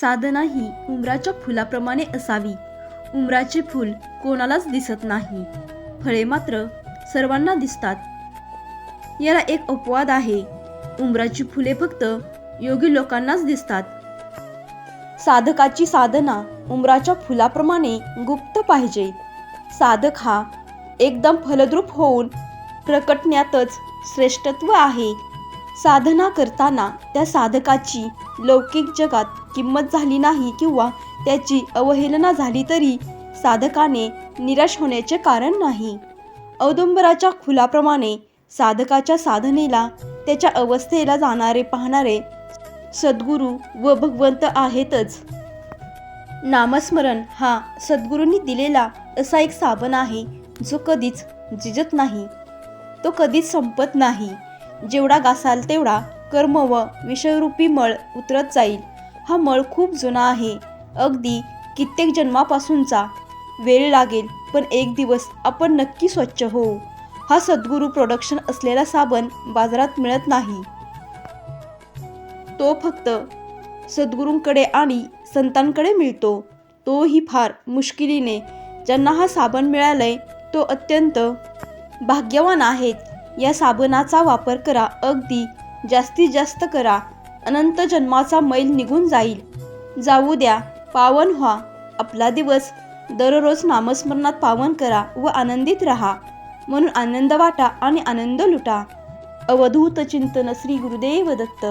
साधना ही उमराच्या फुलाप्रमाणे असावी. उमराचे फूल कोणालाच दिसत नाही. फळे मात्र सर्वांना दिसतात. याला एक अपवाद आहे. उमराची फुले फक्त योगी लोकांनाच दिसतात. साधकाची साधना उमराच्या फुलाप्रमाणे गुप्त पाहिजे. साधक हा एकदम फलद्रूप होऊन प्रकटण्यातच श्रेष्ठत्व आहे. साधना करताना त्या साधकाची लौकिक जगात किंमत झाली नाही किंवा त्याची अवहेलना झाली तरी साधकाने निराश होण्याचे कारण नाही. औदुंबराच्या खुलाप्रमाणे साधकाच्या साधनेला त्याच्या अवस्थेला जाणारे पाहणारे सद्गुरू व भगवंत आहेतच. नामस्मरण हा सद्गुरूंनी दिलेला असा एक साबण आहे जो कधीच झिजत नाही. तो कधीच संपत नाही. जेवढा घासाल तेवढा कर्म व विषयरूपी मळ उतरत जाईल. हा मळ खूप जुना आहे. अगदी कित्येक जन्मापासूनचा वेळ लागेल पण एक दिवस आपण नक्की स्वच्छ होऊ. हा सद्गुरू प्रोडक्शन असलेला साबण बाजारात मिळत नाही. तो फक्त सद्गुरूंकडे आणि संतांकडे मिळतो. तोही फार मुश्किलीने. ज्यांना हा साबण मिळालाय तो अत्यंत भाग्यवान आहेत. या साबणाचा वापर करा अगदी जास्तीत जास्त करा. अनंत जन्माचा मैल निघून जाईल. जाऊ द्या पावन व्हा. आपला दिवस. दररोज नामस्मरणात पावन करा व आनंदित राहा. म्हणून आनंद वाटा आणि आनंद लुटा. अवधूत चिंतन श्री गुरुदेव दत्त.